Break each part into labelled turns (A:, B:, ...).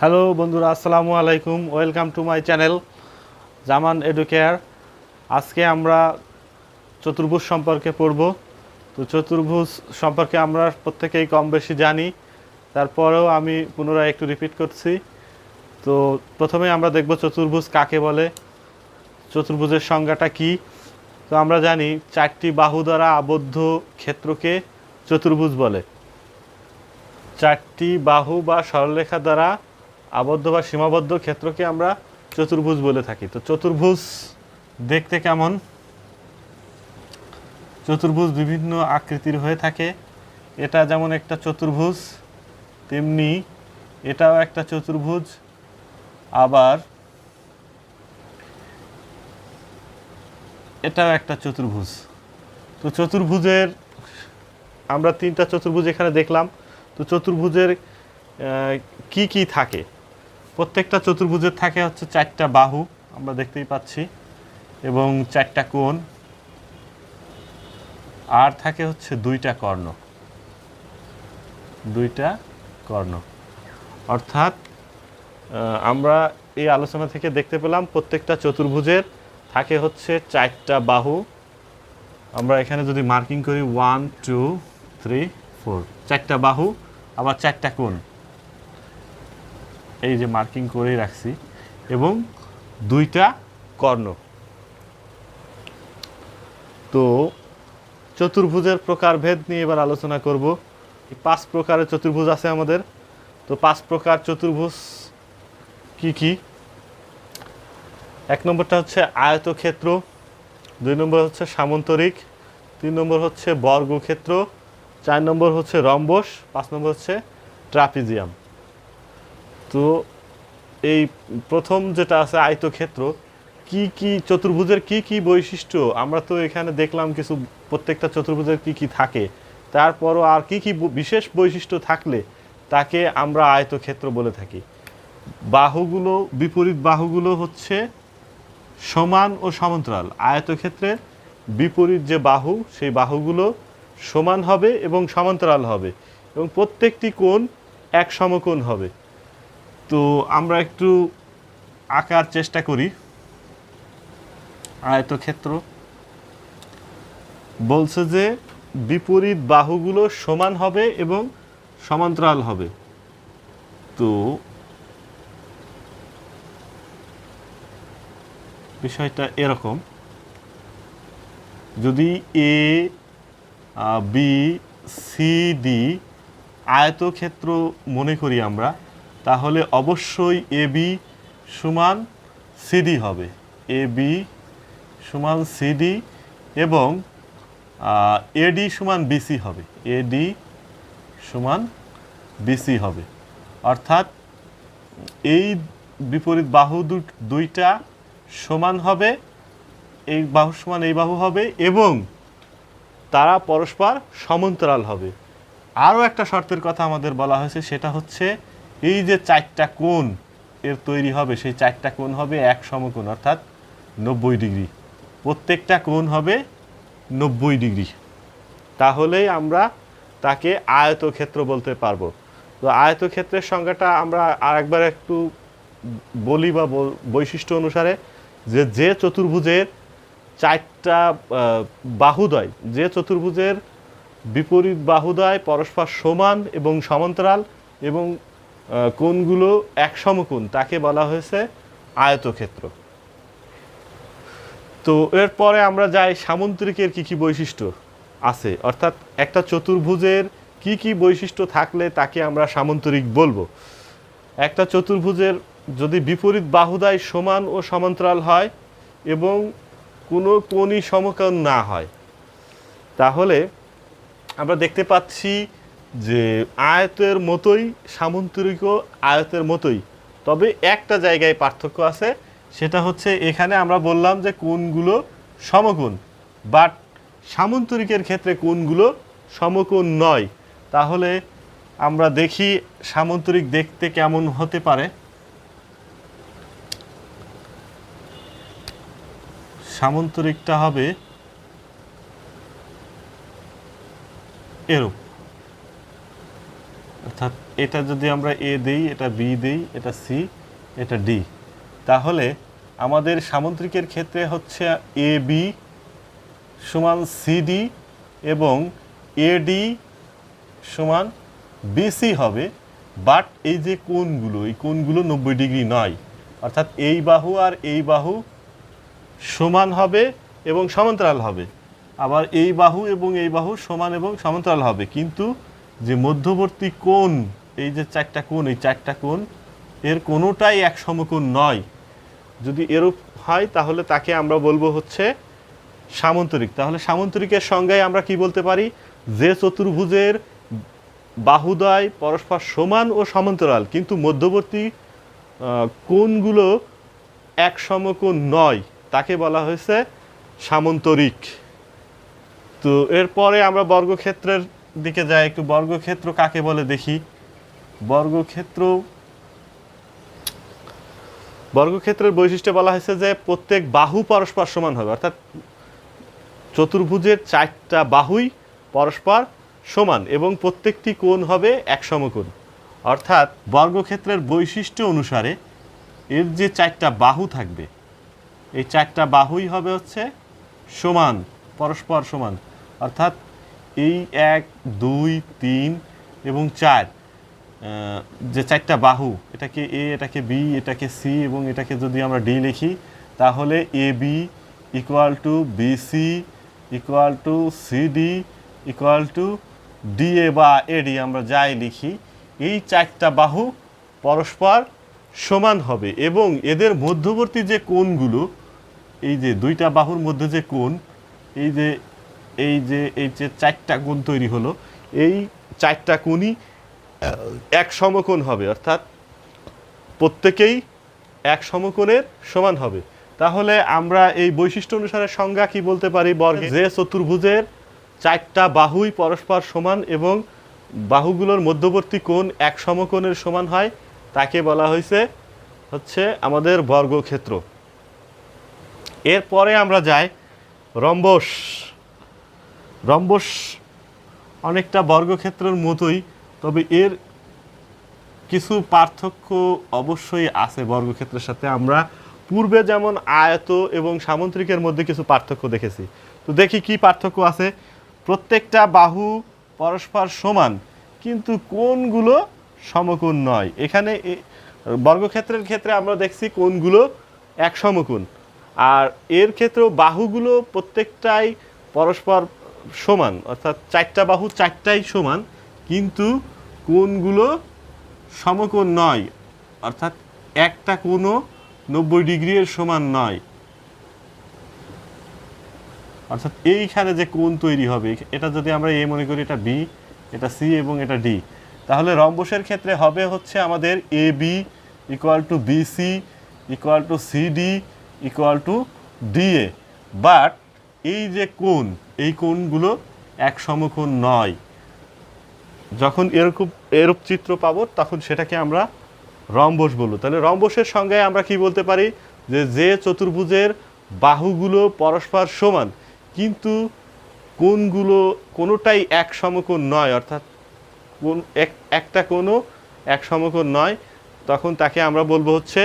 A: Hello বন্ধুরা, আসসালামু আলাইকুম। Welcome to my channel Zaman Educare আজকে আমরা চতুর্ভুজ সম্পর্কে পড়ব। তো চতুর্ভুজ সম্পর্কে আমরা প্রত্যেকেই কম বেশি জানি। তারপরেও আমি পুনরায় একটু রিপিট করছি। তো প্রথমে আমরা দেখব চতুর্ভুজ কাকে বলে, চতুর্ভুজের সংজ্ঞাটা কি। তো আমরা জানি চারটি বাহু দ্বারা আবদ্ধ ক্ষেত্রকে চতুর্ভুজ বলে। চারটি বাহু বা সরলরেখা দ্বারা আবদ্ধ বা সীমাবদ্ধ ক্ষেত্রকে আমরা চতুর্ভুজ বলে থাকি। তো চতুর্ভুজ দেখতে কেমন? চতুর্ভুজ বিভিন্ন আকৃতির হয়ে থাকে। এটা যেমন একটা চতুর্ভুজ, তেমনি এটাও একটা চতুর্ভুজ। আবার এটাও একটা চতুর্ভুজ। তো চতুর্ভুজের আমরা তিনটা চতুর্ভুজ এখানে দেখলাম। তো চতুর্ভুজের কি কি থাকে? প্রত্যেকটা চতুর্ভুজের থাকে হচ্ছে চারটা বাহু, আমরা দেখতেই পাচ্ছি, এবং চারটা কোণ। আর থাকে হচ্ছে দুইটা কর্ণ। দুইটা কর্ণ। অর্থাৎ আমরা এই আলোচনা থেকে দেখতে পেলাম প্রত্যেকটা চতুর্ভুজের থাকে হচ্ছে চারটা বাহু। আমরা এখানে যদি মার্কিং করি ওয়ান টু থ্রি ফোর চারটা বাহু, আবার চারটা কোণ। এই যে মার্কিং করেই রাখছি। এবং দুইটা কর্ণ। তো চতুর্ভুজের প্রকারভেদ নিয়ে এবার আলোচনা করব। পাঁচ প্রকারের চতুর্ভুজ আছে আমাদের। তো পাঁচ প্রকার চতুর্ভুজ কি কি? এক নম্বরটা হচ্ছে আয়তক্ষেত্র, দুই নম্বর হচ্ছে সামন্তরিক, তিন নম্বর হচ্ছে বর্গক্ষেত্র, চার নম্বর হচ্ছে রম্বস, পাঁচ নম্বর হচ্ছে ট্রাপিজিয়াম। তো এই প্রথম যেটা আছে আয়তক্ষেত্র, কি কি চতুর্ভুজের কি কি বৈশিষ্ট্য? আমরা তো এখানে দেখলাম কিছু প্রত্যেকটা চতুর্ভুজের কি কি থাকে। তারপরও আর কি কি বিশেষ বৈশিষ্ট্য থাকলে তাকে আমরা আয়তক্ষেত্র বলে থাকি। বাহুগুলো, বিপরীত বাহুগুলো হচ্ছে সমান ও সমান্তরাল। আয়তক্ষেত্রের বিপরীত যে বাহু, সেই বাহুগুলো সমান হবে এবং সমান্তরাল হবে এবং প্রত্যেকটি কোণ এক সমকোণ হবে। তো আমরা একটু আঁকার চেষ্টা করি। আয়তক্ষেত্র। বলছে যে বিপরীত বাহুগুলো সমান হবে এবং সমান্তরাল হবে। তো বিষয়টা এরকম। যদি এ বি সি ডি আয়তক্ষেত্র মনে করি আমরা তাহলে অবশ্যই এ বি সমান সিডি হবে। এ বি সমান সিডি এবং এডি সমান বিসি হবে। এডি সমান বিসি হবে। অর্থাৎ এই বিপরীত বাহু দুইটা সমান হবে, এই বাহু সমান এই বাহু হবে এবং তারা পরস্পর সমান্তরাল হবে। আরও একটা শর্তের কথা আমাদের বলা হয়েছে, সেটা হচ্ছে এই যে চারটা কোণ এর তৈরি হবে, সেই চারটা কোণ হবে এক সমকোণ, অর্থাৎ নব্বই ডিগ্রি। প্রত্যেকটা কোণ হবে নব্বই ডিগ্রি। তাহলেই আমরা তাকে আয়তক্ষেত্র বলতে পারব। তো আয়তক্ষেত্রের সংজ্ঞাটা আমরা আরেকবার একটু বলি বা বৈশিষ্ট্য অনুসারে যে যে চতুর্ভুজের চারটা বাহুদয়, যে চতুর্ভুজের বিপরীত বাহুদয় পরস্পর সমান এবং সমান্তরাল এবং কোণগুলো এক সমকোণ, তাকে বলা হয়েছে আয়তক্ষেত্র। তো এরপরে আমরা যাই সামন্তরিকের কি কি বৈশিষ্ট্য আছে? অর্থাৎ একটা চতুর্ভুজের কি কি বৈশিষ্ট্য থাকলে তাকে আমরা সামন্তরিক বলব? একটা চতুর্ভুজের যদি বিপরীত বাহুদায় সমান ও সমান্তরাল হয় এবং কোনো কোণই সমকোণ না হয়, তাহলে আমরা দেখতে পাচ্ছি যে আয়তের মতোই সামন্তরিকও আয়তের মতোই। তবে একটা জায়গায় পার্থক্য আছে, সেটা হচ্ছে এখানে আমরা বললাম যে কোনগুলো সমকোণ। বাট সামন্তরিকের ক্ষেত্রে কোনগুলো সমকোণ নয়। তাহলে আমরা দেখি সামন্তরিক দেখতে কেমন হতে পারে। সামন্তরিকটা হবে এরূপ। অর্থাৎ এটা যদি আমরা এ দিই, এটা বি দেই, এটা সি, এটা ডি। তাহলে আমাদের সামুদ্রিকের ক্ষেত্রে হচ্ছে এ বি সমান সিডি এবং এডি সমান বিসি হবে, বাট এই যে কোণগুলো, এই কোণগুলো নব্বই ডিগ্রি নয়। অর্থাৎ এই বাহু আর এই বাহু সমান হবে এবং সমান্তরাল হবে। আবার এই বাহু এবং এই বাহু সমান এবং সমান্তরাল হবে। কিন্তু যে মধ্যবর্তী কোণ এই যে চারটা কোণ এই চারটা কোণ এর কোনোটাই এক সমকোণ নয়। যদি এরূপ হয় তাহলে তাকে আমরা বলব হচ্ছে সামন্তরিক। তাহলে সামন্তরিকের সংজ্ঞায় আমরা কি বলতে পারি? যে চতুর্ভুজের বাহুদয় পরস্পর সমান ও সমান্তরাল কিন্তু মধ্যবর্তী আহ, কোণগুলো এক সমকোণ নয়। তাকে বলা হয়েছে সামন্তরিক। তো এরপরে আমরা বর্গক্ষেত্রের দিকে যায় একটু বর্গক্ষেত্র কাকে বলে দেখি? বর্গক্ষেত্র বর্গক্ষেত্রের বৈশিষ্ট্য বলা হয়েছে যে প্রত্যেক বাহু পরস্পর সমান হবে। অর্থাৎ চতুর্ভুজের চারটা বাহুই পরস্পর সমান এবং প্রত্যেকটি কোণ হবে এক সমকোণ। অর্থাৎ বর্গক্ষেত্রের বৈশিষ্ট্য অনুসারে এর যে চারটা বাহু থাকবে, এই চারটা বাহুই হবে হচ্ছে সমান, পরস্পর সমান। অর্থাৎ এই এক, দুই, তিন এবং চার যে চারটা বাহু, এটাকে এ, এটাকে বি, এটাকে সি এবং এটাকে যদি আমরা ডি লিখি, তাহলে A, B equal to BC equal to CD equal to DA বা এডি আমরা যাই লিখি, এই চারটা বাহু পরস্পর সমান হবে এবং এদের মধ্যবর্তী যে কোণগুলো, এই যে দুইটা বাহুর মধ্যে যে কোণ, এই যে এই যে এই যে চারটা কোণ তৈরি হলো, এই চারটা কোণই এক সমকোণ হবে, অর্থাৎ প্রত্যেকেই এক সমকোণের সমান হবে। তাহলে আমরা এই বৈশিষ্ট্য অনুসারে সংজ্ঞা কি বলতে পারি? বর্গে যে চতুর্ভুজের চারটা বাহুই পরস্পর সমান এবং বাহুগুলোর মধ্যবর্তী কোণ এক সমকোণের সমান হয়, তাকে বলা হয়েছে হচ্ছে আমাদের বর্গক্ষেত্র। এরপরে আমরা যাই রম্বস। রম্বস অনেকটা বর্গক্ষেত্রের মতোই, তবে এর কিছু পার্থক্য অবশ্যই আছে বর্গক্ষেত্রের সাথে। আমরা পূর্বে যেমন আয়ত এবং সামুদ্রিকের মধ্যে কিছু পার্থক্য দেখেছি। তো দেখি কি পার্থক্য আছে। প্রত্যেকটা বাহু পরস্পর সমান, কিন্তু কোনগুলো সমকোণ নয়। এখানে বর্গক্ষেত্রের ক্ষেত্রে আমরা দেখছি কোনগুলো এক সমকোণ। আর এর ক্ষেত্রেও বাহুগুলো প্রত্যেকটাই পরস্পর সমান, অর্থাৎ চারটা বাহু চারটাই সমান, কিন্তু কোনগুলো সমকোণ নয়, অর্থাৎ একটা কোনো নব্বই ডিগ্রির সমান নয়। অর্থাৎ এইখানে যে কোণ তৈরি হবে, এটা যদি আমরা এ মনে করি এটা বি, এটা সি এবং এটা ডি, তাহলে রম্বসের ক্ষেত্রে হবে হচ্ছে আমাদের A B equal to BC equal to CD equal to DA but এই যে কোণ এই কোণগুলো এক সমকোণ নয়। যখন এরকম, এরূপ চিত্র পাবো, তখন সেটাকে আমরা রম্বস বলব। তাহলে রম্বসের সঙ্গে আমরা কি বলতে পারি? যে যে চতুর্ভুজের বাহুগুলো পরস্পর সমান, কিন্তু কোণগুলো কোনোটাই এক সমকোণ নয়, অর্থাৎ কোন এক, একটা কোনো এক সমকোণ নয়, তখন তাকে আমরা বলব হচ্ছে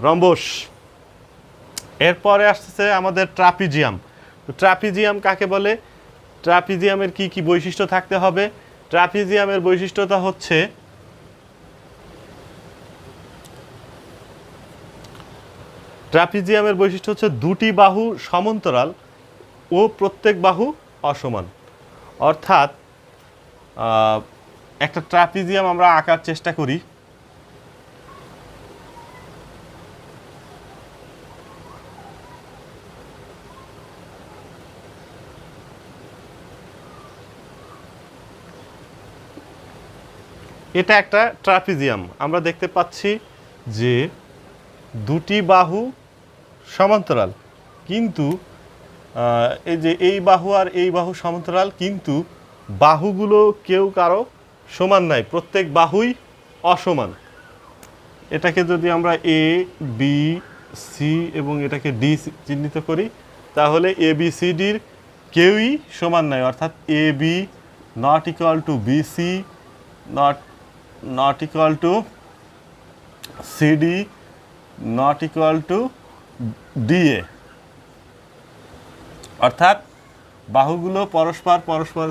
A: রম্বস। এরপরে আসতেছে আমাদের ট্রাপিজিয়াম। তো ট্রাপিজিয়াম কাকে বলে? ট্রাপিজিয়ামের কি কি বৈশিষ্ট্য থাকতে হবে? ট্রাপিজিয়ামের বৈশিষ্ট্যটা হচ্ছে ট্রাপিজিয়ামের বৈশিষ্ট্য হচ্ছে দুটি বাহু সমান্তরাল ও প্রত্যেক বাহু অসমান। অর্থাৎ একটা ট্রাপিজিয়াম আমরা আঁকার চেষ্টা করি। এটা একটা ট্রাপিজিয়াম। আমরা দেখতে পাচ্ছি যে দুটি বাহু সমান্তরাল। কিন্তু এই যে এই বাহু আর এই বাহু সমান্তরাল, কিন্তু বাহুগুলো কেউ কারও সমান নাই। প্রত্যেক বাহুই অসমান। এটাকে যদি আমরা এ বি সি এবং এটাকে ডি চিহ্নিত করি, তাহলে এ বি সি ডির কেউই সমান নয় অর্থাৎ A B not equal to B C not not equal to CD not equal to DA অর্থাৎ বাহুগুলো পরস্পর পরস্পর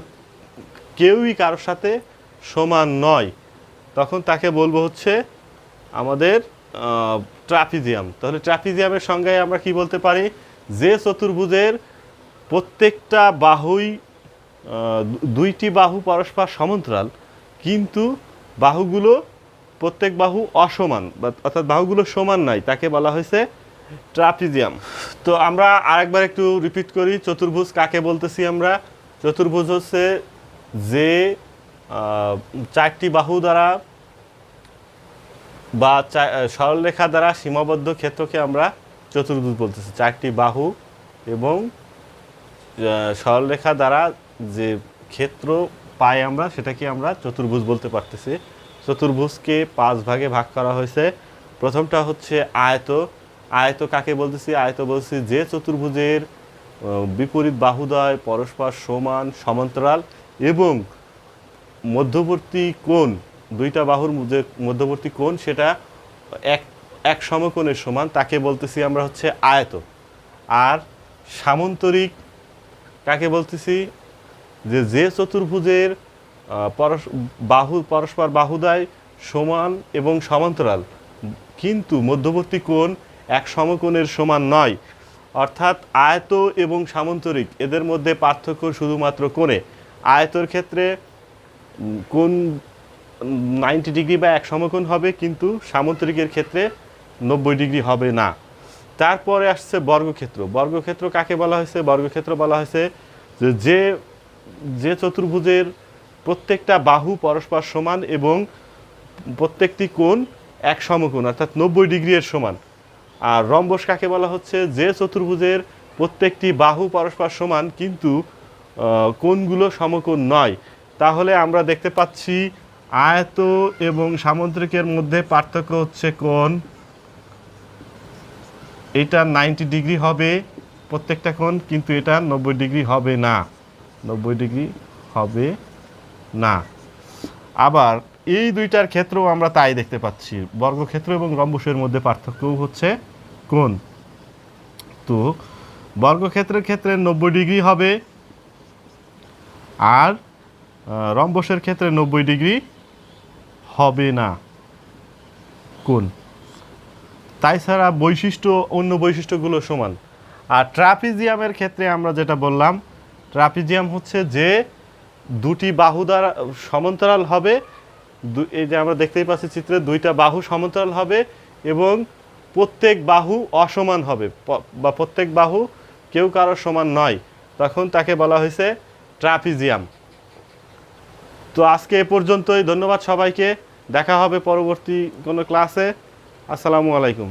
A: কেউই কারোর সাথে সমান নয়। তখন তাকে বলব হচ্ছে আমাদের ট্রাপিজিয়াম। তাহলে ট্রাপিজিয়ামের সংজ্ঞায় আমরা কি বলতে পারি? যে চতুর্ভুজের প্রত্যেকটা বাহুই দুইটি বাহু পরস্পর সমান্তরাল, কিন্তু বাহুগুলো, প্রত্যেক বাহু অসমান অর্থাৎ বাহুগুলো সমান নাই, তাকে বলা হয়েছে ট্রাপিজিয়াম। তো আমরা আরেকবার একটু রিপিট করি, চতুর্ভুজ কাকে বলতেছি আমরা? চতুর্ভুজ হচ্ছে যে চারটি বাহু দ্বারা বা সরলরেখা দ্বারা সীমাবদ্ধ ক্ষেত্রকে আমরা চতুর্ভুজ বলতেছি। চারটি বাহু এবং সরলরেখা দ্বারা যে ক্ষেত্র পাই আমরা, সেটাকে আমরা চতুর্ভুজ বলতে পারতেছি। চতুর্ভুজকে পাঁচ ভাগে ভাগ করা হয়েছে। প্রথমটা হচ্ছে আয়ত। আয়ত কাকে বলতেছি? আয়ত বলছি যে চতুর্ভুজের বিপরীত বাহুদয় পরস্পর সমান সমান্তরাল এবং মধ্যবর্তী কোণ, দুইটা বাহুর যে মধ্যবর্তী কোণ, সেটা এক এক সমকোণের সমান, তাকে বলতেছি আমরা হচ্ছে আয়ত। আর সামন্তরিক কাকে বলতেছি? যে যে চতুর্ভুজের পরস, বাহু, পরস্পর বাহুদায় সমান এবং সমান্তরাল। কিন্তু মধ্যবর্তী কোণ এক সমকোণের সমান নয়। অর্থাৎ আয়ত এবং সামন্তরিক, এদের মধ্যে পার্থক্য শুধুমাত্র কোণে। আয়তর ক্ষেত্রে কোণ নাইনটি ডিগ্রি বা এক সমকোণ হবে, কিন্তু সামন্তরিকের ক্ষেত্রে নব্বই ডিগ্রি হবে না। তারপরে আসছে বর্গক্ষেত্র। বর্গক্ষেত্র কাকে বলা হয়েছে? বর্গক্ষেত্র বলা হয়েছে যে যে চতুর্ভুজের প্রত্যেকটা বাহু পরস্পর সমান এবং প্রত্যেকটি কোণ এক সমকোণ, অর্থাৎ নব্বই ডিগ্রি এর সমান। আর রম্বস কাকে বলা হচ্ছে? যে চতুর্ভুজের প্রত্যেকটি বাহু পরস্পর সমান কিন্তু কোণগুলো সমকোণ নয়। তাহলে আমরা দেখতে পাচ্ছি আয়ত এবং সামুদ্রিকের মধ্যে পার্থক্য হচ্ছে কোণ। এটা নাইনটি ডিগ্রি হবে প্রত্যেকটা কোণ, কিন্তু এটা নব্বই ডিগ্রি হবে না। নব্বই ডিগ্রি হবে না। আবার এই দুইটার ক্ষেত্রেও আমরা তাই দেখতে পাচ্ছি। বর্গক্ষেত্র এবং রম্বসের মধ্যে পার্থক্যও হচ্ছে কোন তো বর্গক্ষেত্রের ক্ষেত্রে নব্বই ডিগ্রি হবে আর রম্বসের ক্ষেত্রে নব্বই ডিগ্রি হবে না কোন তাই ছাড়া বৈশিষ্ট্য, অন্য বৈশিষ্ট্যগুলো সমান। আর ট্রাপিজিয়ামের ক্ষেত্রে আমরা যেটা বললাম ট্রাপিজিয়াম হচ্ছে যে দুটি বাহু দ্বারা সমান্তরাল হবে এই যে আমরা দেখতেই পাচ্ছি চিত্রে দুইটা বাহু সমান্তরাল হবে এবং প্রত্যেক বাহু অসমান হবে বা প্রত্যেক বাহু কেউ কারোর সমান নয়। তখন তাকে বলা হয়েছে ট্রাপিজিয়াম। তো আজকে এ পর্যন্তই, ধন্যবাদ সবাইকে। দেখা হবে পরবর্তী কোনো ক্লাসে। আসসালামু আলাইকুম।